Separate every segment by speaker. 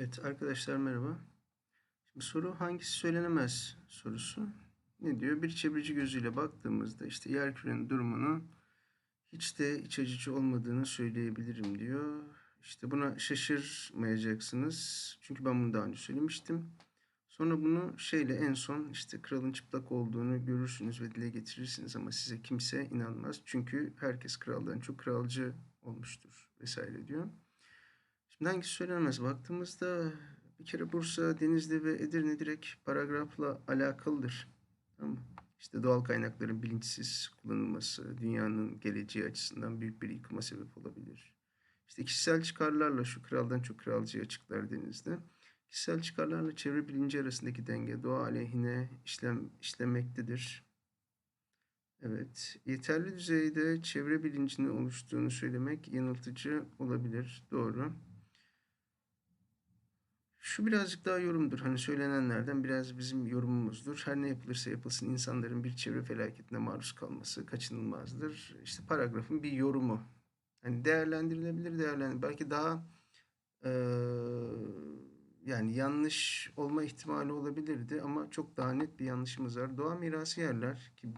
Speaker 1: Evet arkadaşlar merhaba. Şimdi soru hangisi söylenemez sorusu. Ne diyor? Bir çevreci gözüyle baktığımızda işte yerkürenin durumunu hiç de iç açıcı olmadığını söyleyebilirim diyor. İşte buna şaşırmayacaksınız. Çünkü ben bunu daha önce söylemiştim. Sonra bunu şeyle en son işte kralın çıplak olduğunu görürsünüz ve dile getirirsiniz ama size kimse inanmaz. Çünkü herkes kraldan çok kralcı olmuştur vesaire diyor. Şimdi hangisi söylenemez? Baktığımızda bir kere Bursa, Denizli ve Edirne direkt paragrafla alakalıdır. Tamam? İşte doğal kaynakların bilinçsiz kullanılması dünyanın geleceği açısından büyük bir yıkıma sebep olabilir. İşte kişisel çıkarlarla şu kraldan çok kralcıya açıklar denizde. Kişisel çıkarlarla çevre bilinci arasındaki denge doğa aleyhine işlem, işlemektedir. Evet, yeterli düzeyde çevre bilincinin oluştuğunu söylemek yanıltıcı olabilir. Doğru. Şu birazcık daha yorumdur. Hani söylenenlerden biraz bizim yorumumuzdur. Her ne yapılırsa yapılsın insanların bir çevre felaketine maruz kalması kaçınılmazdır. İşte paragrafın bir yorumu. Hani değerlendirilebilir, değerlendir. Belki daha eee, yani yanlış olma ihtimali olabilirdi ama çok daha net bir yanlışımız var. Doğa mirası yerler ki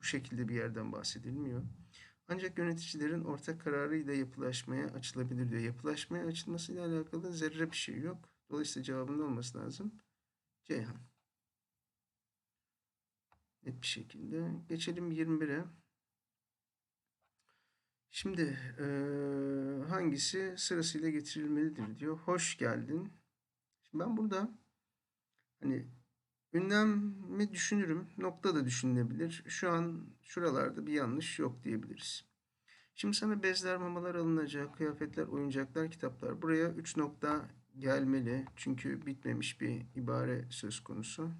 Speaker 1: bu şekilde bir yerden bahsedilmiyor. Ancak yöneticilerin ortak kararıyla yapılaşmaya açılabilir diyor. Yapılaşmaya açılmasıyla alakalı zerre bir şey yok. Dolayısıyla cevabın ne olması lazım? Ceyhan. Net bir şekilde. Geçelim 21'e. Şimdi eee, hangisi sırasıyla getirilmelidir diyor. Hoş geldin. Şimdi ben burada hani ünlemi düşünürüm. Nokta da düşünülebilir. Şu an şuralarda bir yanlış yok diyebiliriz. Şimdi sana bezler, mamalar alınacak, kıyafetler, oyuncaklar, kitaplar. Buraya 3 nokta gelmeli. Çünkü bitmemiş bir ibare söz konusu.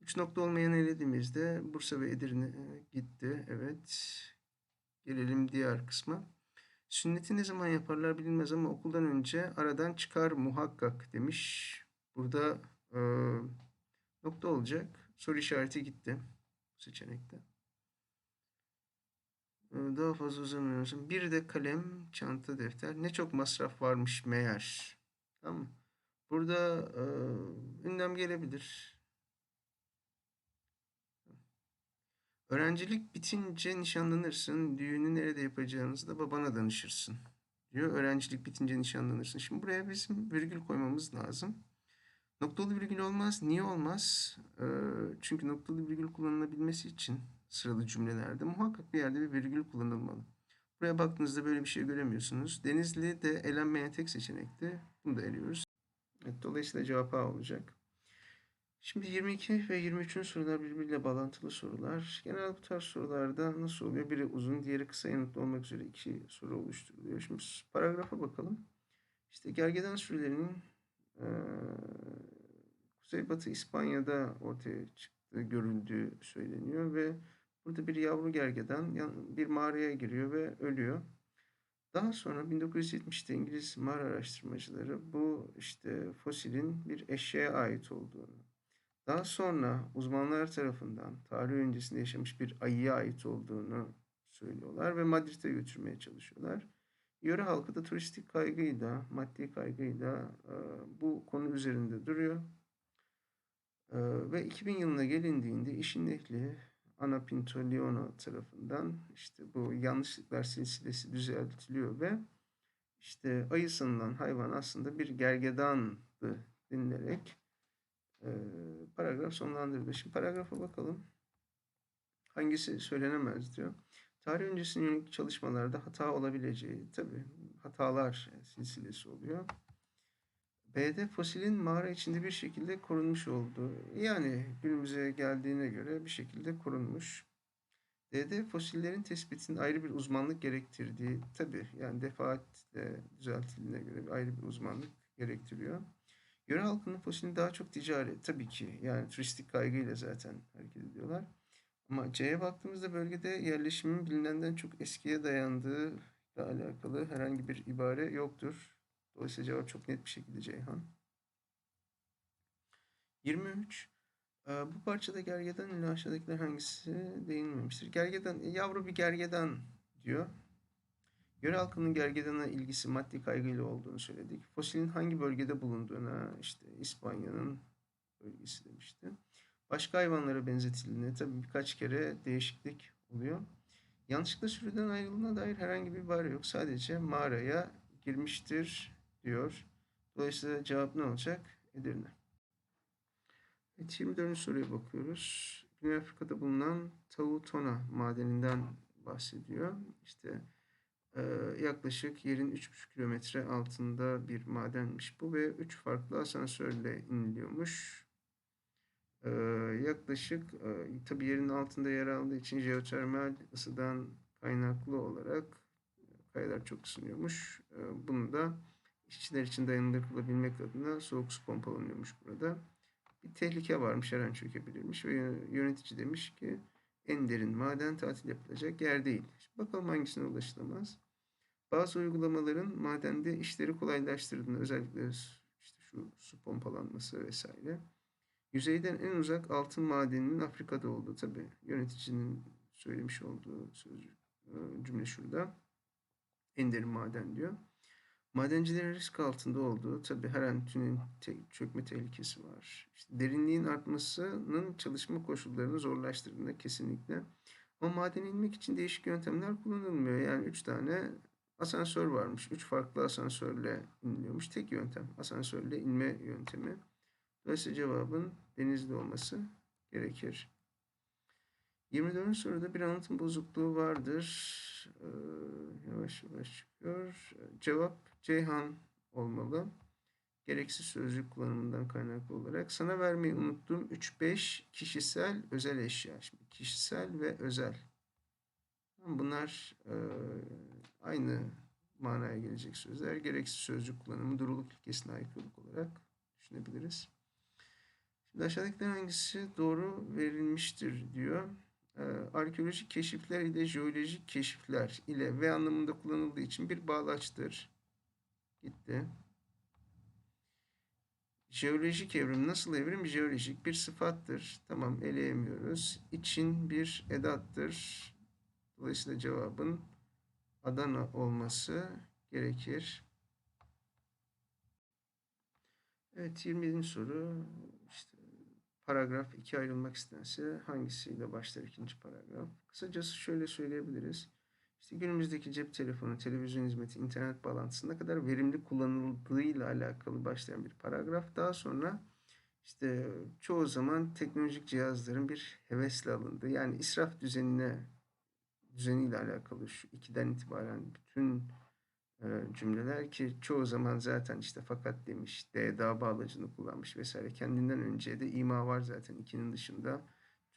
Speaker 1: 3 nokta olmayan elediğimizde Bursa ve Edirne e, gitti. Evet. Gelelim diğer kısma. Sünneti ne zaman yaparlar bilinmez ama okuldan önce aradan çıkar muhakkak demiş. Burada e, nokta olacak. Soru işareti gitti bu seçenekte. E, Daha fazla uzamıyorsun. Bir de kalem, çanta, defter. Ne çok masraf varmış meğer. Tamam mı? Burada e, ünlem gelebilir. Öğrencilik bitince nişanlanırsın. Düğünü nerede yapacağınızı da babana danışırsın. Diyor. Öğrencilik bitince nişanlanırsın. Şimdi buraya bizim virgül koymamız lazım. Noktalı virgül olmaz. Niye olmaz? Ee, çünkü noktalı virgül kullanılabilmesi için sıralı cümlelerde muhakkak bir yerde bir virgül kullanılmalı. Buraya baktığınızda böyle bir şey göremiyorsunuz. Denizli de elenmeyen tek seçenekti. Bunu da eliyoruz. Evet, dolayısıyla cevap A olacak. Şimdi 22 ve 23. sorular birbiriyle bağlantılı sorular. Genel bu tarz sorularda nasıl oluyor? Biri uzun, diğeri kısa yanıtlı olmak üzere iki soru oluşturuluyor. Şimdi paragrafa bakalım. İşte gergedan sürülerinin eee Kuzeybatı İspanya'da ortaya çıktığı görüldüğü söyleniyor ve burada bir yavru gergedan bir mağaraya giriyor ve ölüyor. Daha sonra 1970'te İngiliz mağara araştırmacıları bu işte fosilin bir eşeğe ait olduğunu, daha sonra uzmanlar tarafından tarih öncesinde yaşamış bir ayıya ait olduğunu söylüyorlar ve Madrid'e götürmeye çalışıyorlar. Yöre halkı da turistik kaygıyla, maddi kaygıyla e, bu konu üzerinde duruyor. E, ve 2000 yılına gelindiğinde işin ehli Ana Pinto Leona tarafından işte bu yanlışlıklar silsilesi düzeltiliyor ve işte ayı sanılan hayvan aslında bir gergedandı denilerek e, paragraf sonlandırılıyor. Şimdi paragrafa bakalım. Hangisi söylenemez diyor. Tarih öncesine yönelik çalışmalarda hata olabileceği, tabii hatalar silsilesi oluyor. B'de fosilin mağara içinde bir şekilde korunmuş olduğu, yani günümüze geldiğine göre bir şekilde korunmuş. D'de fosillerin tespitinin ayrı bir uzmanlık gerektirdiği, tabii yani defaatle düzeltildiğine göre ayrı bir uzmanlık gerektiriyor. Yöre halkının fosilini daha çok ticari, tabii ki yani turistik kaygıyla zaten hareket ediyorlar. Ama C'ye baktığımızda bölgede yerleşimin bilinenden çok eskiye dayandığı ile alakalı herhangi bir ibare yoktur. Dolayısıyla cevap çok net bir şekilde Ceyhan. 23. Ee, Bu parçada gergedan ile aşağıdakiler hangisi değinmemiştir? Gergedan, e, yavru bir gergedan diyor. Yöre halkının gergedana ilgisi maddi kaygıyla olduğunu söyledik. Fosilin hangi bölgede bulunduğuna işte İspanya'nın bölgesi demişti. Başka hayvanlara benzetildiğine tabii birkaç kere değişiklik oluyor. Yanlışlıkla sürüden ayrıldığına dair herhangi bir ibare yok. Sadece mağaraya girmiştir diyor. Dolayısıyla cevap ne olacak? Edirne. Evet, 24. soruya bakıyoruz. Güney Afrika'da bulunan Tautona madeninden bahsediyor. İşte e, yaklaşık yerin 3,5 kilometre altında bir madenmiş bu ve 3 farklı asansörle iniliyormuş. E, yaklaşık e, tabi yerin altında yer aldığı için jeotermal ısıdan kaynaklı olarak kayalar çok ısınıyormuş. E, bunu da işçiler için dayanılır kılabilmek adına soğuk su pompalanıyormuş burada. Bir tehlike varmış, her an çökebilirmiş ve yönetici demiş ki en derin maden tatil yapılacak yer değil. Şimdi bakalım hangisine ulaşılamaz. Bazı uygulamaların madende işleri kolaylaştırdığını özellikle işte şu su pompalanması vesaire. Yüzeyden en uzak altın madeninin Afrika'da olduğu tabi yöneticinin söylemiş olduğu sözcük cümle şurada. En derin maden diyor. Madencilerin risk altında olduğu tabi her an tünelin te çökme tehlikesi var. İşte derinliğin artmasının çalışma koşullarını zorlaştırdığında kesinlikle. Ama madene inmek için değişik yöntemler kullanılmıyor. Yani üç tane asansör varmış. Üç farklı asansörle iniliyormuş. Tek yöntem asansörle inme yöntemi. Dolayısıyla cevabın denizli olması gerekir. 24. soruda bir anlatım bozukluğu vardır. Ee, yavaş yavaş çıkıyor. Cevap Ceyhan olmalı. Gereksiz sözcük kullanımından kaynaklı olarak. Sana vermeyi unuttuğum 3-5 kişisel özel eşya. Şimdi kişisel ve özel. Bunlar e, aynı manaya gelecek sözler. Gereksiz sözcük kullanımı duruluk ilkesine aykırılık olarak düşünebiliriz. Şimdi aşağıdakilerin hangisi doğru verilmiştir diyor. Ee, arkeolojik keşifler ile jeolojik keşifler ile ve anlamında kullanıldığı için bir bağlaçtır. Gitti. Jeolojik evrim nasıl evrim? Jeolojik bir sıfattır. Tamam eleyemiyoruz. İçin bir edattır. Dolayısıyla cevabın Adana olması gerekir. Evet 27. soru paragraf 2 ayrılmak istense hangisiyle başlar ikinci paragraf? Kısacası şöyle söyleyebiliriz. İşte günümüzdeki cep telefonu, televizyon hizmeti, internet bağlantısı ne kadar verimli kullanıldığıyla alakalı başlayan bir paragraf. Daha sonra işte çoğu zaman teknolojik cihazların bir hevesle alındığı yani israf düzenine düzeniyle alakalı şu ikiden itibaren bütün cümleler ki çoğu zaman zaten işte fakat demiş, da bağlacını kullanmış vesaire. Kendinden önce de ima var zaten ikinin dışında.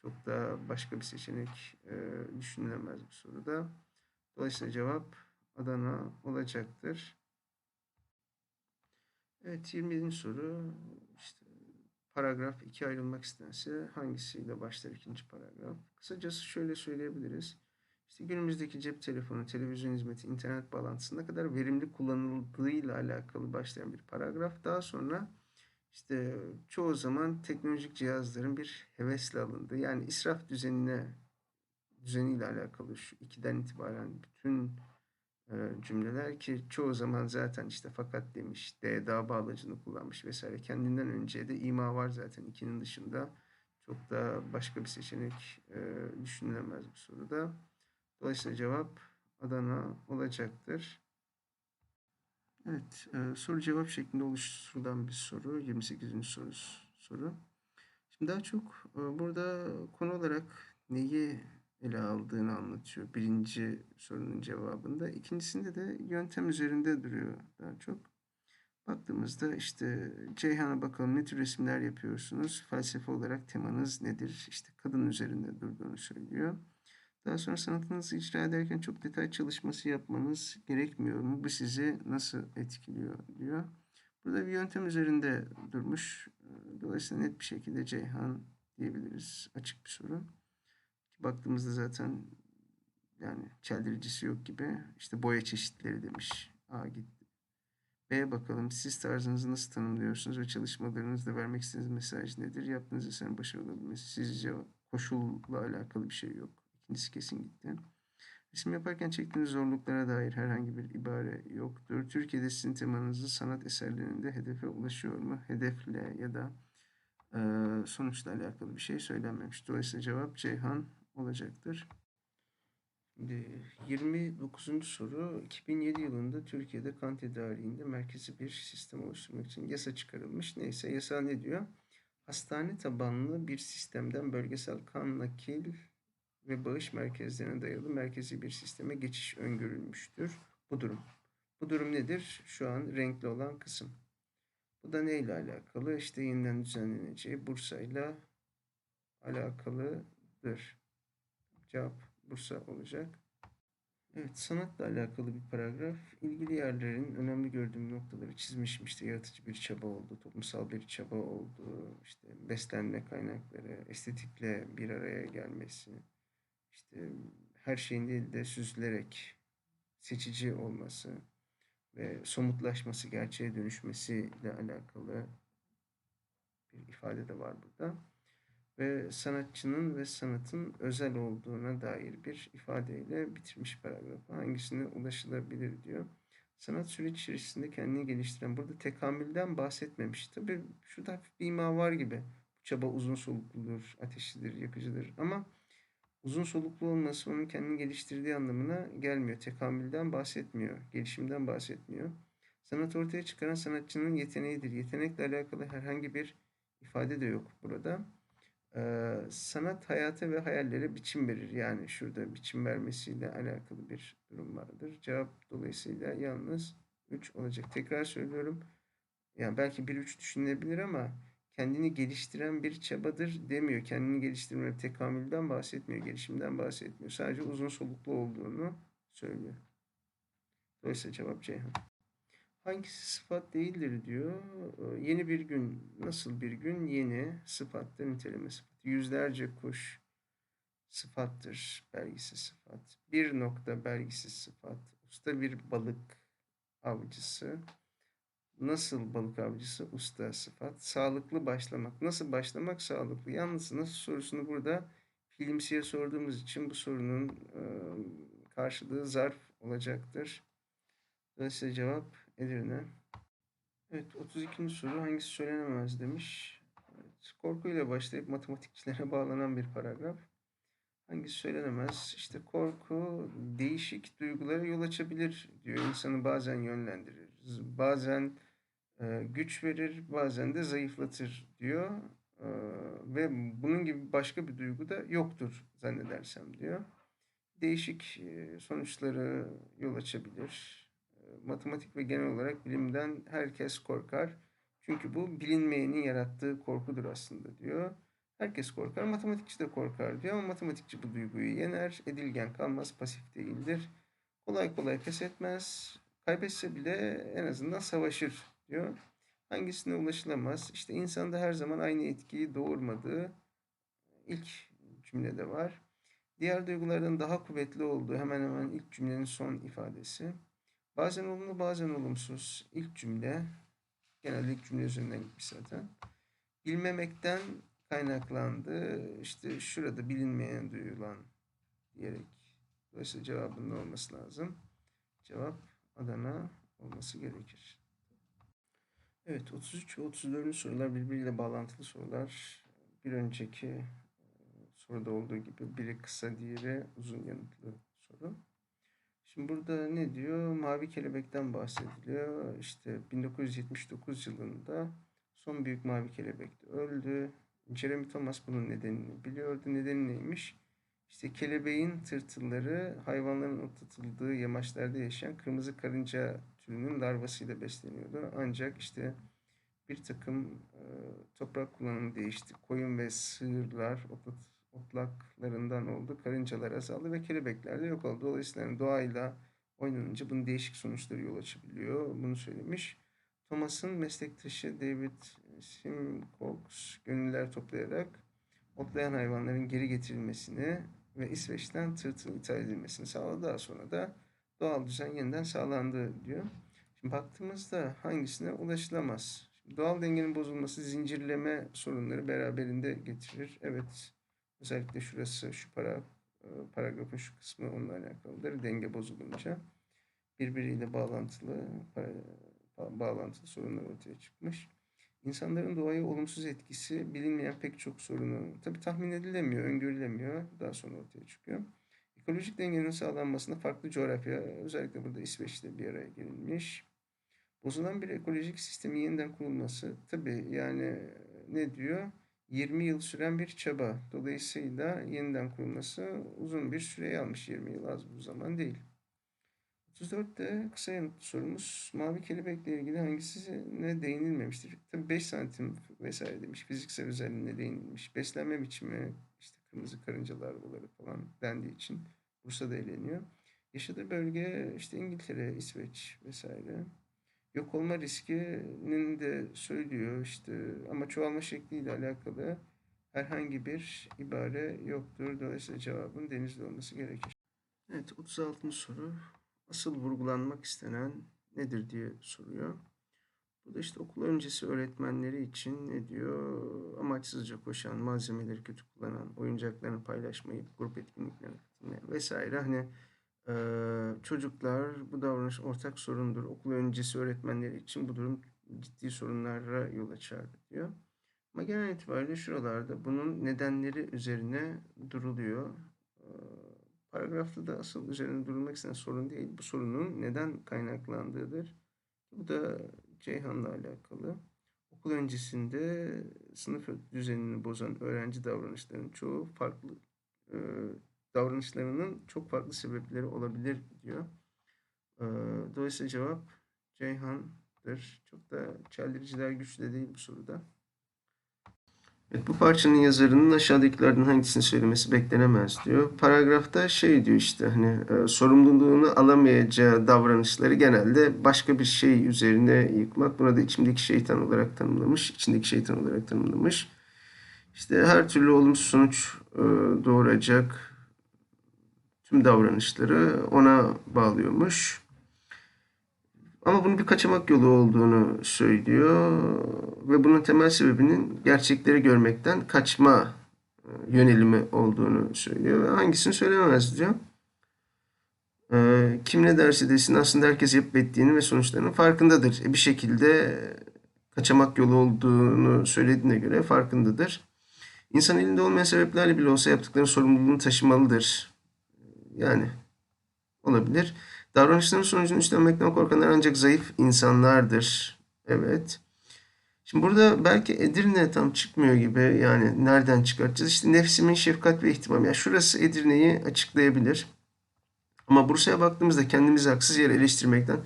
Speaker 1: Çok da başka bir seçenek e, düşünülemez bu soruda. Dolayısıyla cevap Adana olacaktır. Evet 27. soru işte paragraf 2 ayrılmak istense hangisiyle başlar ikinci paragraf? Kısacası şöyle söyleyebiliriz. İşte günümüzdeki cep telefonu, televizyon hizmeti, internet bağlantısı ne kadar verimli kullanıldığıyla alakalı başlayan bir paragraf. Daha sonra işte çoğu zaman teknolojik cihazların bir hevesle alındığı yani israf düzenine düzeniyle alakalı şu ikiden itibaren bütün e, cümleler ki çoğu zaman zaten işte fakat demiş, da bağlacını kullanmış vesaire. Kendinden önce de ima var zaten ikinin dışında. Çok da başka bir seçenek e, düşünülemez bu soruda. Dolayısıyla cevap Adana olacaktır. Evet, e, soru cevap şeklinde oluşturulan bir soru. 28. soru. soru. Şimdi daha çok e, burada konu olarak neyi ele aldığını anlatıyor. Birinci sorunun cevabında. İkincisinde de yöntem üzerinde duruyor daha çok. Baktığımızda işte Ceyhan'a bakalım ne tür resimler yapıyorsunuz? Felsefe olarak temanız nedir? İşte kadın üzerinde durduğunu söylüyor. Daha sonra sanatınızı icra ederken çok detay çalışması yapmanız gerekmiyor mu? Bu sizi nasıl etkiliyor diyor. Burada bir yöntem üzerinde durmuş. Dolayısıyla net bir şekilde Ceyhan diyebiliriz. Açık bir soru. Baktığımızda zaten yani çeldiricisi yok gibi. İşte boya çeşitleri demiş. A gitti. B bakalım siz tarzınızı nasıl tanımlıyorsunuz ve çalışmalarınızda vermek istediğiniz mesaj nedir? Yaptığınız eserin başarılı olabilmesi sizce koşulla alakalı bir şey yok. İkincisi kesin gitti. Resim yaparken çektiğiniz zorluklara dair herhangi bir ibare yoktur. Türkiye'de sizin temanızı sanat eserlerinde hedefe ulaşıyor mu? Hedefle ya da e, sonuçla alakalı bir şey söylenmemiş. Dolayısıyla cevap Ceyhan olacaktır. Şimdi 29. soru 2007 yılında Türkiye'de kan tedariğinde merkezi bir sistem oluşturmak için yasa çıkarılmış. Neyse yasa ne diyor? Hastane tabanlı bir sistemden bölgesel kan nakil ve bağış merkezlerine dayalı merkezi bir sisteme geçiş öngörülmüştür. Bu durum. Bu durum nedir? Şu an renkli olan kısım. Bu da neyle alakalı? İşte yeniden düzenleneceği Bursa'yla alakalıdır. Cevap Bursa olacak. Evet, sanatla alakalı bir paragraf. İlgili yerlerin önemli gördüğüm noktaları çizmişim. İşte yaratıcı bir çaba oldu, toplumsal bir çaba oldu, işte beslenme kaynakları, estetikle bir araya gelmesi, işte her şeyin de süzülerek seçici olması ve somutlaşması, gerçeğe dönüşmesiyle alakalı bir ifade de var burada ve sanatçının ve sanatın özel olduğuna dair bir ifadeyle bitirmiş paragrafı. Hangisine ulaşılabilir diyor. Sanat süreç içerisinde kendini geliştiren, burada tekamülden bahsetmemiş. Tabi şurada hafif bir ima var gibi. Bu çaba uzun solukludur, ateşlidir, yakıcıdır ama uzun soluklu olması onun kendini geliştirdiği anlamına gelmiyor. Tekamülden bahsetmiyor, gelişimden bahsetmiyor. Sanat ortaya çıkaran sanatçının yeteneğidir. Yetenekle alakalı herhangi bir ifade de yok burada. Ee, sanat hayata ve hayallere biçim verir. Yani şurada biçim vermesiyle alakalı bir durum vardır. Cevap dolayısıyla yalnız 3 olacak. Tekrar söylüyorum. Yani belki 1-3 düşünülebilir ama kendini geliştiren bir çabadır demiyor. Kendini geliştirme tekamülden bahsetmiyor, gelişimden bahsetmiyor. Sadece uzun soluklu olduğunu söylüyor. Dolayısıyla cevap Ceyhan. Hangisi sıfat değildir diyor. Ee, yeni bir gün. Nasıl bir gün? Yeni sıfattır, niteleme sıfatı. Yüzlerce kuş sıfattır, belgisi sıfat. Bir nokta belgisi sıfat. Usta bir balık avcısı. Nasıl balık avcısı? Usta sıfat. Sağlıklı başlamak. Nasıl başlamak? Sağlıklı. Yalnız nasıl sorusunu burada filmsiye sorduğumuz için bu sorunun karşılığı zarf olacaktır. Dolayısıyla cevap Edirne. Evet 32. soru hangisi söylenemez demiş. Evet, korkuyla başlayıp matematikçilere bağlanan bir paragraf. Hangisi söylenemez? İşte korku değişik duygulara yol açabilir diyor. İnsanı bazen yönlendirir. Bazen güç verir, bazen de zayıflatır diyor. E, ve bunun gibi başka bir duygu da yoktur zannedersem diyor. Değişik e, sonuçları yol açabilir matematik ve genel olarak bilimden herkes korkar. Çünkü bu bilinmeyeni yarattığı korkudur aslında diyor. Herkes korkar, matematikçi de korkar diyor ama matematikçi bu duyguyu yener, edilgen kalmaz, pasif değildir. Kolay kolay pes etmez, kaybetse bile en azından savaşır diyor. Hangisine ulaşılamaz? İşte insanda her zaman aynı etkiyi doğurmadığı ilk cümlede var. Diğer duygulardan daha kuvvetli olduğu hemen hemen ilk cümlenin son ifadesi. Bazen olumlu bazen olumsuz. İlk cümle genelde ilk cümle üzerinden gitmiş zaten. Bilmemekten kaynaklandı. İşte şurada bilinmeyen duyulan diyerek. Dolayısıyla cevabın ne olması lazım? Cevap Adana olması gerekir. Evet 33 ve 34. sorular birbiriyle bağlantılı sorular. Bir önceki e, soruda olduğu gibi biri kısa diğeri uzun yanıtlı soru. Şimdi burada ne diyor? Mavi kelebekten bahsediliyor. İşte 1979 yılında son büyük mavi kelebek de öldü. Jeremy Thomas bunun nedenini biliyordu. Nedeni neymiş? İşte kelebeğin tırtılları hayvanların otlatıldığı yamaçlarda yaşayan kırmızı karınca türünün larvasıyla besleniyordu. Ancak işte bir takım e, toprak kullanımı değişti. Koyun ve sığırlar otlat, otlaklarından oldu. Karıncalar azaldı ve kelebekler de yok oldu. Dolayısıyla doğayla oynanınca bunun değişik sonuçları yol açabiliyor. Bunu söylemiş. Thomas'ın meslektaşı David Simcox gönüller toplayarak otlayan hayvanların geri getirilmesini ve İsveç'ten tırtıl ithal edilmesini sağladı. Daha sonra da doğal düzen yeniden sağlandı diyor. Şimdi baktığımızda hangisine ulaşılamaz? Şimdi doğal dengenin bozulması zincirleme sorunları beraberinde getirir. Evet Özellikle şurası şu para Ee, Paragrafın şu kısmı onunla alakalıdır. Denge bozulunca birbiriyle bağlantılı para- bağlantılı sorunlar ortaya çıkmış. İnsanların doğaya olumsuz etkisi bilinmeyen pek çok sorunu tabi tahmin edilemiyor, öngörülemiyor. Daha sonra ortaya çıkıyor. Ekolojik dengenin sağlanmasında farklı coğrafya, özellikle burada İsveç'te bir araya gelinmiş. Bozulan bir ekolojik sistemin yeniden kurulması, tabi yani ne diyor? 20 yıl süren bir çaba. Dolayısıyla yeniden kurulması uzun bir süre almış. 20 yıl az bir zaman değil. 34'te kısa yanıtlı sorumuz mavi kelebekle ilgili hangisine değinilmemiştir? Tabii 5 santim vesaire demiş. Fiziksel özelliğine değinilmiş. Beslenme biçimi, kırmızı karınca larvaları falan dendiği için Bursa'da eğleniyor. Yaşadığı bölge işte İngiltere, İsveç vesaire. Yok olma riskinin de söylüyor işte ama çoğalma şekliyle alakalı herhangi bir ibare yoktur. Dolayısıyla cevabın denizli olması gerekir. Evet 36. soru. Asıl vurgulanmak istenen nedir diye soruyor. Bu da işte okul öncesi öğretmenleri için ne diyor? Amaçsızca koşan, malzemeleri kötü kullanan, oyuncaklarını paylaşmayıp grup etkinliklerine katılmayan vesaire. Hani e, çocuklar bu davranış ortak sorundur. Okul öncesi öğretmenleri için bu durum ciddi sorunlara yol açar diyor. Ama genel itibariyle şuralarda bunun nedenleri üzerine duruluyor. E, paragrafta da asıl üzerine durulmak istenen sorun değil. Bu sorunun neden kaynaklandığıdır. Bu da Ceyhan'la alakalı. Okul öncesinde sınıf düzenini bozan öğrenci davranışlarının çoğu farklı e, davranışlarının çok farklı sebepleri olabilir diyor. E, dolayısıyla cevap Ceyhan'dır. Çok da çeldiriciler güçlü değil bu soruda. Evet, bu parçanın yazarının aşağıdakilerden hangisini söylemesi beklenemez diyor. Paragrafta şey diyor işte hani e, sorumluluğunu alamayacağı davranışları genelde başka bir şey üzerine yıkmak. Buna da içimdeki şeytan olarak tanımlamış. içindeki şeytan olarak tanımlamış. İşte her türlü olumsuz sonuç e, doğuracak tüm davranışları ona bağlıyormuş. Ama bunun bir kaçamak yolu olduğunu söylüyor ve bunun temel sebebinin gerçekleri görmekten kaçma e, yönelimi olduğunu söylüyor ve hangisini söylemez diyor. E, kim ne derse desin aslında herkes yapıp ettiğini ve sonuçlarının farkındadır. E bir şekilde kaçamak yolu olduğunu söylediğine göre farkındadır. İnsan elinde olmayan sebeplerle bile olsa yaptıklarının sorumluluğunu taşımalıdır. Yani olabilir. Davranışların sonucunu üstlenmekten korkanlar ancak zayıf insanlardır. Evet. Şimdi burada belki Edirne tam çıkmıyor gibi yani nereden çıkartacağız? İşte nefsimin şefkat ve ihtimam. Yani şurası Edirne'yi açıklayabilir. Ama Bursa'ya baktığımızda kendimizi haksız yere eleştirmekten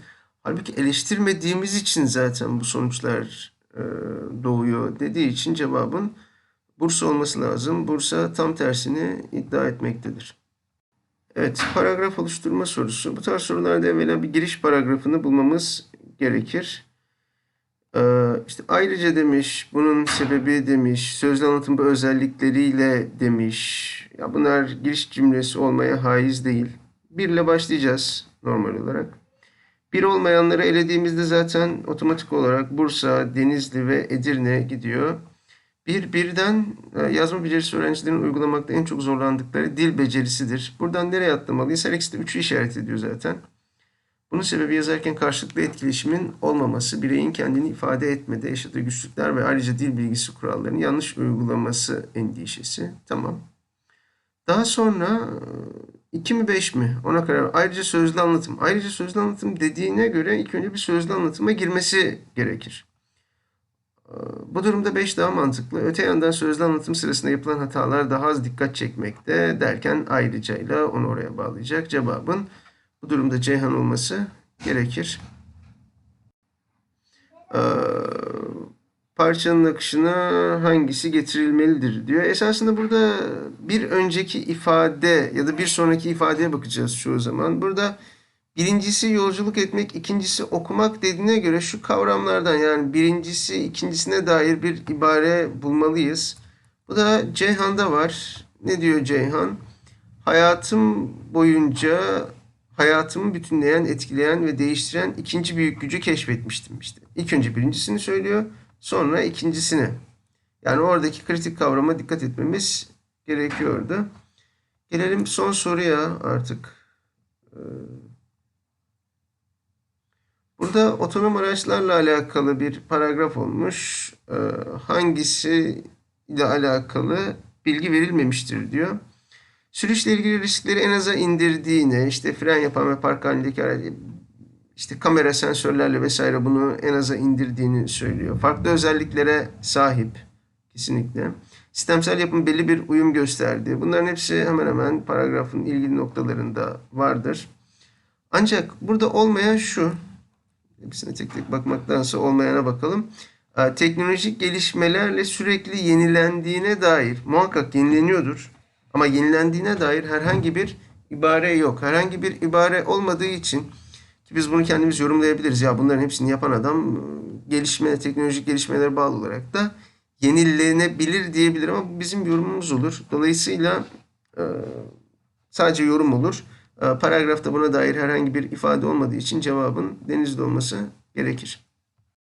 Speaker 1: halbuki eleştirmediğimiz için zaten bu sonuçlar e, doğuyor dediği için cevabın Bursa olması lazım. Bursa tam tersini iddia etmektedir. Evet, paragraf oluşturma sorusu. Bu tarz sorularda evvela bir giriş paragrafını bulmamız gerekir. Ee, işte ayrıca demiş, bunun sebebi demiş, sözlü anlatım özellikleriyle demiş. Ya bunlar giriş cümlesi olmaya haiz değil. Bir ile başlayacağız normal olarak. Bir olmayanları elediğimizde zaten otomatik olarak Bursa, Denizli ve Edirne gidiyor. Bir, birden e, yazma becerisi öğrencilerin uygulamakta en çok zorlandıkları dil becerisidir. Buradan nereye atlamalıyız? Her ikisi de üçü işaret ediyor zaten. Bunun sebebi yazarken karşılıklı etkileşimin olmaması, bireyin kendini ifade etmede yaşadığı güçlükler ve ayrıca dil bilgisi kurallarını yanlış uygulaması endişesi. Tamam. Daha sonra 2 mi 5 mi ona karar. Ayrıca sözlü anlatım. Ayrıca sözlü anlatım dediğine göre ilk önce bir sözlü anlatıma girmesi gerekir. Bu durumda 5 daha mantıklı. Öte yandan sözlü anlatım sırasında yapılan hatalar daha az dikkat çekmekte derken ayrıcayla onu oraya bağlayacak. Cevabın bu durumda Ceyhan olması gerekir. Ee, parçanın akışına hangisi getirilmelidir diyor. Esasında burada bir önceki ifade ya da bir sonraki ifadeye bakacağız çoğu zaman. Burada Birincisi yolculuk etmek, ikincisi okumak dediğine göre şu kavramlardan yani birincisi ikincisine dair bir ibare bulmalıyız. Bu da Ceyhan'da var. Ne diyor Ceyhan? Hayatım boyunca hayatımı bütünleyen, etkileyen ve değiştiren ikinci büyük gücü keşfetmiştim işte. İlk önce birincisini söylüyor, sonra ikincisini. Yani oradaki kritik kavrama dikkat etmemiz gerekiyordu. Gelelim son soruya artık. Ee, Burada otonom araçlarla alakalı bir paragraf olmuş. Ee, hangisi ile alakalı bilgi verilmemiştir diyor. Sürüşle ilgili riskleri en aza indirdiğini, işte fren yapan ve park halindeki araç, işte kamera sensörlerle vesaire bunu en aza indirdiğini söylüyor. Farklı özelliklere sahip kesinlikle. Sistemsel yapım belli bir uyum gösterdi. Bunların hepsi hemen hemen paragrafın ilgili noktalarında vardır. Ancak burada olmayan şu. Hepsine tek tek bakmaktansa olmayana bakalım. Ee, Teknolojik gelişmelerle sürekli yenilendiğine dair muhakkak yenileniyordur. Ama yenilendiğine dair herhangi bir ibare yok. Herhangi bir ibare olmadığı için ki biz bunu kendimiz yorumlayabiliriz. Ya bunların hepsini yapan adam gelişme, teknolojik gelişmelere bağlı olarak da yenilenebilir diyebilir ama bu bizim yorumumuz olur. Dolayısıyla e, sadece yorum olur. E, Paragrafta buna dair herhangi bir ifade olmadığı için cevabın denizde olması gerekir.